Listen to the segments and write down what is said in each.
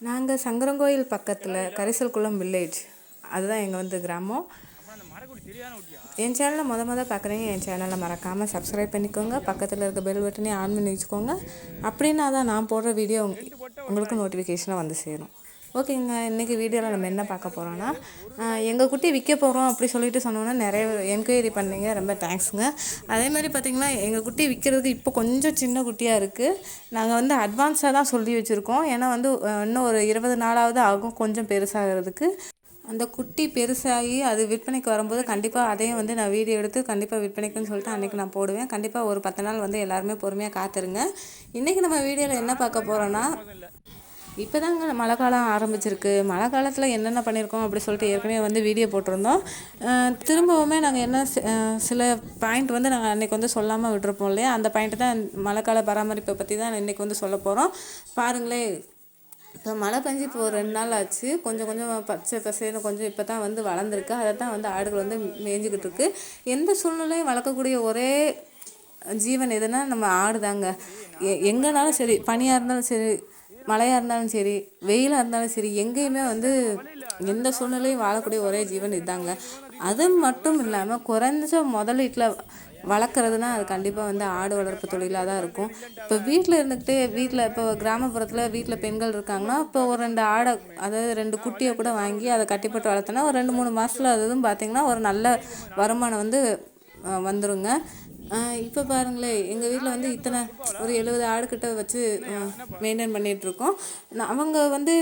நாங்கள் சங்கரங்கோயில் பக்கத்தில் கரிசல்குளம் வில்லேஜ் அதுதான் எங்கள் வந்து கிராமம். என் சேனலை மொதல் மொதல் பார்க்குறீங்க என் சேனலை மறக்காமல் சப்ஸ்கிரைப் பண்ணிக்கோங்க. பக்கத்தில் இருக்க பெல் பட்டனே ஆன் பண்ணி வச்சுக்கோங்க. அப்படின்னா தான் நான் போடுற வீடியோ உங்களுக்கு நோட்டிஃபிகேஷனாக வந்து சேரும். ஓகேங்க இன்றைக்கி வீடியோவில் நம்ம என்ன பார்க்க போகிறோன்னா எங்கள் குட்டி விற்க போகிறோம் அப்படி சொல்லிட்டு சொன்னோன்னா நிறைய என்கொயரி பண்ணீங்க ரொம்ப தேங்க்ஸுங்க அதே மாதிரி பார்த்திங்கன்னா எங்கள் குட்டி விற்கிறதுக்கு இப்போ கொஞ்சம் சின்ன குட்டியாக இருக்குது நாங்கள் வந்து அட்வான்ஸாக தான் சொல்லி வச்சுருக்கோம். ஏன்னா வந்து இன்னும் ஒரு இருபது நாளாவது ஆகும் கொஞ்சம் பெருசாகிறதுக்கு. அந்த குட்டி பெருசாகி அது விற்பனைக்கு வரும்போது கண்டிப்பாக அதையும் வந்து நான் வீடியோ எடுத்து கண்டிப்பாக விற்பனைக்குன்னு சொல்லிட்டு அன்றைக்கி நான் போடுவேன். கண்டிப்பாக ஒரு பத்து நாள் வந்து எல்லாருமே பொறுமையாக காத்துருங்க. இன்றைக்கி நம்ம வீடியோவில் என்ன பார்க்க போகிறோன்னா இப்போ தாங்க மழை காலம் ஆரம்பிச்சிருக்கு. மழை காலத்தில் என்னென்ன பண்ணியிருக்கோம் அப்படி சொல்லிட்டு ஏற்கனவே வந்து வீடியோ போட்டிருந்தோம். திரும்பவுமே நாங்கள் என்ன சில பாயிண்ட் வந்து நாங்கள் அன்றைக்கி வந்து சொல்லாமல் விட்டுருப்போம் இல்லையா? அந்த பாயிண்ட் தான் மழைக்கால பராமரிப்பை பற்றி தான் இன்றைக்கி வந்து சொல்ல போகிறோம் பாருங்களேன் இப்போ மழை பெஞ்சு இப்போ ஒரு ரெண்டு நாள் ஆச்சு. கொஞ்சம் கொஞ்சம் பச்சை பசைன்னு கொஞ்சம் இப்போ தான் வந்து வளர்ந்துருக்கு. அதை தான் வந்து ஆடுகள் வந்து மேய்ஞ்சிக்கிட்டு இருக்கு. எந்த சூழ்நிலையும் வளர்க்கக்கூடிய ஒரே ஜீவன் எதுனா நம்ம ஆடு தாங்க எ எங்கேனாலும் சரி பனியாக இருந்தாலும் சரி மழையாக இருந்தாலும் சரி வெயிலாக இருந்தாலும் சரி எங்கேயுமே வந்து எந்த சூழ்நிலையும் வாழக்கூடிய ஒரே ஜீவன் இதாங்க அது மட்டும் இல்லாமல் குறைஞ்ச முதலீட்டில் வளர்க்குறதுனா அது கண்டிப்பாக வந்து ஆடு வளர்ப்பு தொழிலாக தான் இருக்கும். இப்போ வீட்டில் இருந்துக்கிட்டே வீட்டில் இப்போ கிராமப்புறத்தில் வீட்டில் பெண்கள் இருக்காங்கன்னா இப்போ ஒரு ரெண்டு ஆடை அதாவது ரெண்டு குட்டியை கூட வாங்கி அதை கட்டிப்பட்டு வளர்த்தோன்னா ஒரு ரெண்டு மூணு மாதத்தில் அது பார்த்திங்கன்னா ஒரு நல்ல வருமானம் வந்து வந்துருங்க. இப்போ பாருங்களேன் எங்கள் வீட்டில் வந்து இத்தனை ஒரு எழுபது ஆடுக்கிட்ட வச்சு மெயின்டைன் பண்ணிகிட்ருக்கோம் நான் அவங்க வந்து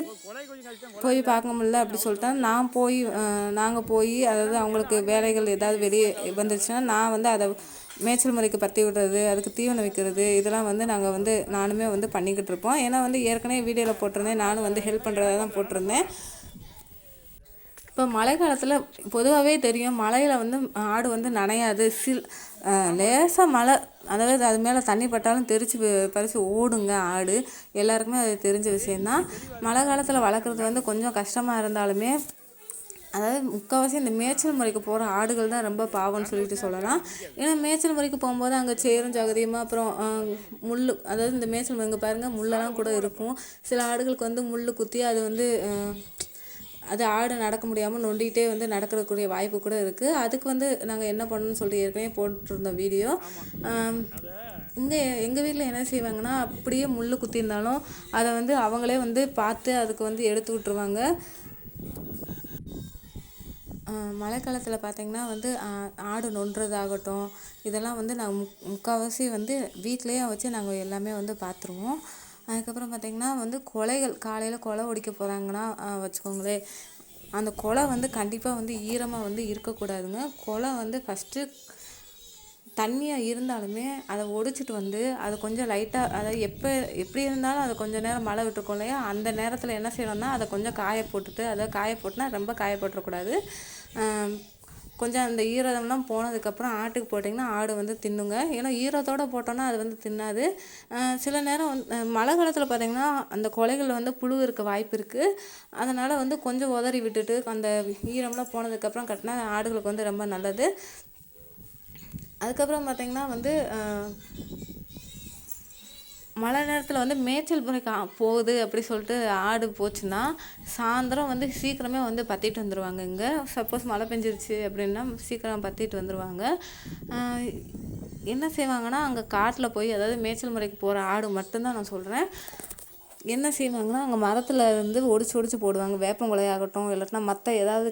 போய் பார்க்க முடியல அப்படி சொல்லிட்டா நான் போய் நாங்கள் போய் அதாவது அவங்களுக்கு வேலைகள் ஏதாவது வெளியே வந்துருச்சுன்னா நான் வந்து அதை மேய்ச்சல் முறைக்கு பற்றி விடுறது அதுக்கு தீவனம் வைக்கிறது இதெல்லாம் வந்து நாங்கள் வந்து நானுமே வந்து பண்ணிக்கிட்டு இருப்போம் ஏன்னா வந்து ஏற்கனவே வீடியோவில் போட்டிருந்தேன். நானும் வந்து ஹெல்ப் பண்ணுறதா தான் போட்டிருந்தேன். இப்போ மழை காலத்தில் பொதுவாகவே தெரியும் மழையில் வந்து ஆடு வந்து நனையாது. சில் லேசாக மழை அதாவது அது மேலே தண்ணி பட்டாலும் தெரிச்சு பறித்து ஓடுங்க ஆடு. எல்லாருக்குமே அது தெரிஞ்ச விஷயந்தான் மழை காலத்தில் வளர்க்குறது வந்து கொஞ்சம் கஷ்டமாக இருந்தாலுமே அதாவது முக்கால்வாசி இந்த மேய்ச்சல் முறைக்கு போகிற ஆடுகள் தான் ரொம்ப பாவம்னு சொல்லிட்டு சொல்லலாம். ஏன்னா மேய்ச்சல் முறைக்கு போகும்போது அங்கே சேரும் ஜகதியமாக அப்புறம் முள் அதாவது இந்த மேய்ச்சல் முறை இங்கே பாருங்கள் முள்ளெல்லாம் கூட இருக்கும். சில ஆடுகளுக்கு வந்து முள் குத்தி அது வந்து அது ஆடு நடக்க முடியாமல் நொண்டிகிட்டே வந்து நடக்கிறக்கூடிய வாய்ப்பு கூட இருக்குது அதுக்கு வந்து நாங்கள் என்ன பண்ணணும்னு சொல்லிட்டு ஏற்கனவே போட்டிருந்தோம் வீடியோ. இங்கே எங்கள் வீட்டில் என்ன செய்வாங்கன்னா அப்படியே முள் குத்தியிருந்தாலும் அதை வந்து அவங்களே வந்து பார்த்து அதுக்கு வந்து எடுத்து விட்ருவாங்க மழை காலத்தில் வந்து ஆடு நொண்டுறதாகட்டும் இதெல்லாம் வந்து நாங்கள் முக் முக்கால்வாசி வந்து வீட்டிலேயே வச்சு நாங்கள் எல்லாமே வந்து பார்த்துருவோம் அதுக்கப்புறம் பார்த்திங்கன்னா வந்து கொலைகள் காலையில் கொலை ஒடிக்க போகிறாங்கன்னா வச்சுக்கோங்களேன். அந்த கொலை வந்து கண்டிப்பாக வந்து ஈரமாக வந்து இருக்கக்கூடாதுங்க. கொலை வந்து ஃபஸ்ட்டு தண்ணியாக இருந்தாலுமே அதை ஒடிச்சிட்டு வந்து அதை கொஞ்சம் லைட்டாக அதை எப்போ எப்படி இருந்தாலும் அதை கொஞ்சம் நேரம் மழை விட்டுருக்கோம் இல்லையா? அந்த நேரத்தில் என்ன செய்யணும்னா அதை கொஞ்சம் காய போட்டுட்டு அதை காய போட்டுனா ரொம்ப காய போட்டுறக்கூடாது. கொஞ்சம் அந்த ஈரதம்லாம் போனதுக்கப்புறம் ஆட்டுக்கு போட்டிங்கன்னா ஆடு வந்து தின்னுங்க. ஏன்னா ஈரத்தோடு போட்டோன்னா அது வந்து தின்னாது. சில நேரம் வந்து மழை காலத்தில் பார்த்தீங்கன்னா அந்த கொலைகளில் வந்து புழு இருக்க வாய்ப்பு இருக்குது அதனால் வந்து கொஞ்சம் உதறி விட்டுட்டு அந்த ஈரம்லாம் போனதுக்கப்புறம் கட்டினா ஆடுகளுக்கு வந்து ரொம்ப நல்லது. அதுக்கப்புறம் பார்த்தீங்கன்னா வந்து மழை நேரத்தில் வந்து மேய்ச்சல் முறைக்கு ஆ- போகுது அப்படி சொல்லிட்டு ஆடு போச்சுன்னா சாயந்தரம் வந்து சீக்கிரமே வந்து பற்றிட்டு வந்துடுவாங்க இங்கே. சப்போஸ் மழை பெஞ்சிருச்சு அப்படின்னா சீக்கிரம் பற்றிட்டு வந்துடுவாங்க என்ன செய்வாங்கன்னா அங்கே காட்டில் போய் அதாவது மேய்ச்சல் முறைக்கு போகிற ஆடு மட்டும்தான் நான் சொல்கிறேன் என்ன செய்வாங்கன்னா அங்கே மரத்தில் இருந்து ஒடிச்சு ஒடிச்சு போடுவாங்க. வேப்பங்குலையாகட்டும் இல்லாட்டினா மற்ற ஏதாவது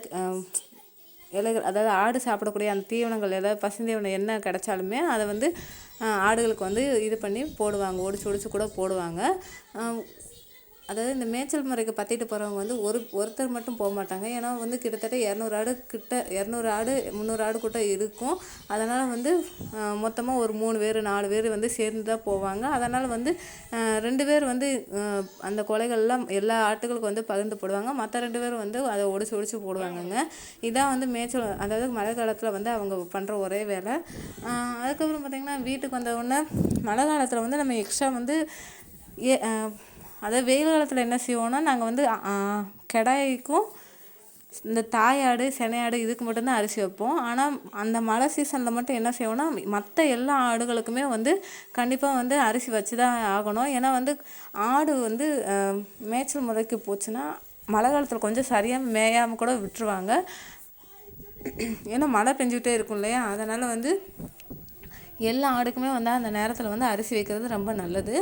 இலைகள் அதாவது ஆடு சாப்பிடக்கூடிய அந்த தீவனங்கள் ஏதாவது பசுந்தீவனம் என்ன கிடைச்சாலுமே அதை வந்து ஆடுகளுக்கு வந்து இது பண்ணி போடுவாங்க. ஒடிச்சு ஒடிச்சு கூட போடுவாங்க. அதாவது இந்த மேய்ச்சல் முறைக்கு பற்றிட்டு போகிறவங்க வந்து ஒரு ஒருத்தர் மட்டும் போக மாட்டாங்க. ஏன்னா வந்து கிட்டத்தட்ட இரநூறு ஆடு கிட்ட இரநூறு ஆடு முந்நூறு ஆடு கூட்ட இருக்கும். அதனால் வந்து மொத்தமாக ஒரு மூணு பேர் நாலு பேர் வந்து சேர்ந்து தான் போவாங்க. அதனால் வந்து ரெண்டு பேர் வந்து அந்த கொலைகள்லாம் எல்லா ஆட்டுகளுக்கும் வந்து பகிர்ந்து போடுவாங்க. மற்ற ரெண்டு பேரும் வந்து அதை ஒடிச்சு ஒடிச்சு போடுவாங்கங்க. இதான் வந்து மேய்ச்சல் அதாவது மழை காலத்தில் வந்து அவங்க பண்ணுற ஒரே வேலை. அதுக்கப்புறம் பார்த்திங்கன்னா வீட்டுக்கு வந்த உடனே மழை காலத்தில் வந்து நம்ம எக்ஸ்ட்ரா வந்து ஏ அதை வெயில் காலத்தில் என்ன செய்வோம்னா நாங்கள் வந்து கிடாய்க்கும் இந்த தாயாடு செனையாடு இதுக்கு மட்டும்தான் அரிசி வைப்போம். ஆனால் அந்த மழை சீசனில் மட்டும் என்ன செய்வோம்னா மற்ற எல்லா ஆடுகளுக்குமே வந்து கண்டிப்பாக வந்து அரிசி வச்சு தான் ஆகணும். ஏன்னா வந்து ஆடு வந்து மேய்ச்சல் முறைக்கு போச்சுன்னா மழை காலத்தில் கொஞ்சம் சரியாக மேயாமல் கூட விட்டுருவாங்க. ஏன்னா மழை பெஞ்சிக்கிட்டே இருக்கும் இல்லையா? அதனால் வந்து எல்லா ஆடுக்குமே வந்து அந்த நேரத்தில் வந்து அரிசி வைக்கிறது ரொம்ப நல்லது.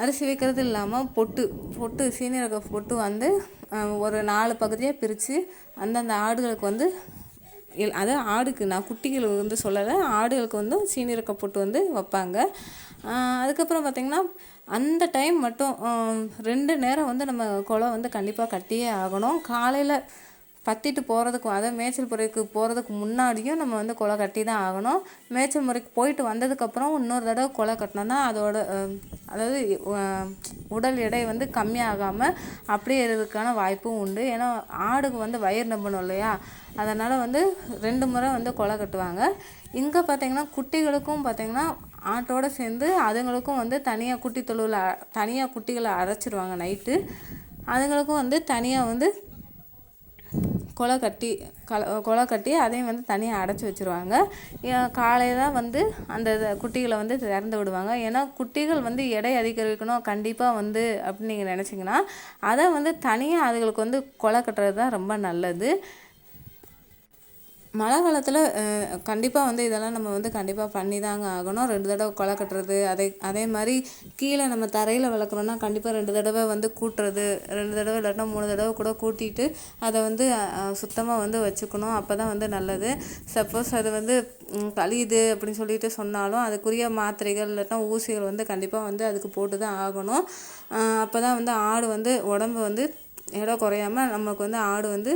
அரிசி வைக்கிறது இல்லாமல் பொட்டு பொட்டு சீனி பொட்டு வந்து ஒரு நாலு பகுதியாக பிரித்து அந்தந்த ஆடுகளுக்கு வந்து அதாவது ஆடுக்கு நான் குட்டிகள் வந்து சொல்லலை ஆடுகளுக்கு வந்து சீனி பொட்டு வந்து வைப்பாங்க. அதுக்கப்புறம் பார்த்திங்கன்னா அந்த டைம் மட்டும் ரெண்டு நேரம் வந்து நம்ம குளம் வந்து கண்டிப்பாக கட்டியே ஆகணும். காலையில் பத்திட்டு போகிறதுக்கும் அதாவது மேய்ச்சல் முறைக்கு போகிறதுக்கு முன்னாடியும் நம்ம வந்து குலை கட்டி தான் ஆகணும். மேய்ச்சல் முறைக்கு போயிட்டு வந்ததுக்கப்புறம் இன்னொரு தடவை குலை கட்டினோன்னா அதோட அதாவது உடல் எடை வந்து கம்மியாகாமல் அப்படியே இருக்கிறதுக்கான வாய்ப்பும் உண்டு. ஏன்னா ஆடுக்கு வந்து வயிறு நம்பணும் இல்லையா? அதனால் வந்து ரெண்டு முறை வந்து குலை கட்டுவாங்க. இங்கே பார்த்திங்கன்னா குட்டிகளுக்கும் பார்த்திங்கன்னா ஆட்டோடு சேர்ந்து அதுங்களுக்கும் வந்து தனியாக குட்டி தொழுவில் தனியாக குட்டிகளை அரைச்சிடுவாங்க நைட்டு. அதுங்களுக்கும் வந்து தனியாக வந்து குலை கட்டி கல குலை கட்டி அதையும் வந்து தனியாக அடைச்சி வச்சுருவாங்க. காலையில் தான் வந்து அந்த குட்டிகளை வந்து திறந்து விடுவாங்க. ஏன்னா குட்டிகள் வந்து எடை அதிகரிக்கணும் கண்டிப்பாக வந்து அப்படின்னு நீங்கள் நினச்சிங்கன்னா அதை வந்து தனியாக அதுகளுக்கு வந்து கொலை கட்டுறது தான் ரொம்ப நல்லது. மழை காலத்தில் கண்டிப்பாக வந்து இதெல்லாம் நம்ம வந்து கண்டிப்பாக பண்ணி தாங்க ஆகணும். ரெண்டு தடவை கொலை கட்டுறது அதே அதே மாதிரி கீழே நம்ம தரையில் வளர்க்குறோன்னா கண்டிப்பாக ரெண்டு தடவை வந்து கூட்டுறது ரெண்டு தடவை இல்லாட்டினா மூணு தடவை கூட கூட்டிட்டு அதை வந்து சுத்தமாக வந்து வச்சுக்கணும். அப்போ தான் வந்து நல்லது. சப்போஸ் அது வந்து கழியுது அப்படின்னு சொல்லிட்டு சொன்னாலும் அதுக்குரிய மாத்திரைகள் இல்லாட்டினா ஊசிகள் வந்து கண்டிப்பாக வந்து அதுக்கு போட்டு தான் ஆகணும். அப்போ தான் வந்து ஆடு வந்து உடம்பு வந்து இடம் குறையாமல் நமக்கு வந்து ஆடு வந்து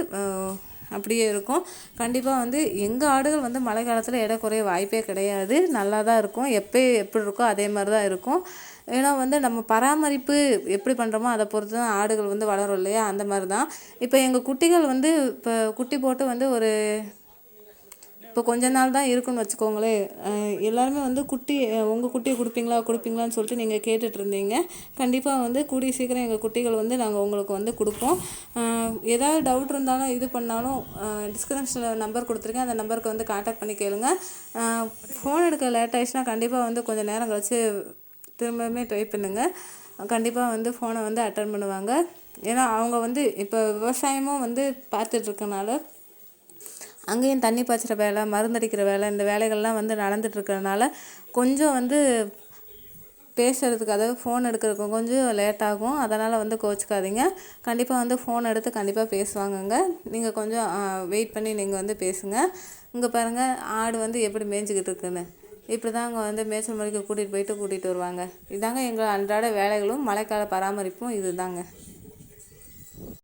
அப்படியே இருக்கும். கண்டிப்பாக வந்து எங்கள் ஆடுகள் வந்து மழை காலத்தில் எடை குறைய வாய்ப்பே கிடையாது. நல்லா தான் இருக்கும். எப்போ எப்படி இருக்கோ அதே மாதிரி தான் இருக்கும். ஏன்னா வந்து நம்ம பராமரிப்பு எப்படி பண்ணுறோமோ அதை பொறுத்து தான் ஆடுகள் வந்து வளரும் இல்லையா? அந்த மாதிரி தான் இப்போ எங்கள் குட்டிகள் வந்து இப்போ குட்டி போட்டு வந்து ஒரு இப்போ கொஞ்ச நாள் தான் இருக்குன்னு வச்சுக்கோங்களேன். எல்லாருமே வந்து குட்டி உங்கள் குட்டியை கொடுப்பீங்களா கொடுப்பீங்களான்னு சொல்லிட்டு நீங்கள் கேட்டுட்ருந்தீங்க. கண்டிப்பாக வந்து கூடிய சீக்கிரம் எங்கள் குட்டிகள் வந்து நாங்கள் உங்களுக்கு வந்து கொடுப்போம். ஏதாவது டவுட் இருந்தாலும் இது பண்ணாலும் டிஸ்கிரிப்ஷனில் நம்பர் கொடுத்துருக்கேன். அந்த நம்பருக்கு வந்து காண்டாக்ட் பண்ணி கேளுங்க. ஃபோன் எடுக்க லேட் ஆயிடுச்சுன்னா கண்டிப்பாக வந்து கொஞ்சம் நேரம் கழித்து திரும்பவுமே ட்ரை பண்ணுங்கள் கண்டிப்பாக வந்து ஃபோனை வந்து அட்டன் பண்ணுவாங்க. ஏன்னா அவங்க வந்து இப்போ விவசாயமும் வந்து பார்த்துட்ருக்கனால அங்கேயும் தண்ணி பாய்ச்சுற வேலை மருந்தடிக்கிற வேலை இந்த வேலைகள்லாம் வந்து நடந்துகிட்ருக்கறனால கொஞ்சம் வந்து பேசுகிறதுக்கு அதாவது ஃபோன் எடுக்கிறதுக்கு கொஞ்சம் லேட் ஆகும். அதனால் வந்து கோச்சிக்காதீங்க. கண்டிப்பாக வந்து ஃபோன் எடுத்து கண்டிப்பாக பேசுவாங்கங்க. நீங்கள் கொஞ்சம் வெயிட் பண்ணி நீங்கள் வந்து பேசுங்க. இங்கே பாருங்கள் ஆடு வந்து எப்படி மேய்ஞ்சிக்கிட்டு இருக்குன்னு இப்படி தான் அங்கே வந்து மேய்ச்சல் முறைக்கு கூட்டிகிட்டு போயிட்டு கூட்டிகிட்டு வருவாங்க. இதாங்க எங்கள் அன்றாட வேலைகளும் மழைக்கால பராமரிப்பும் இது தாங்க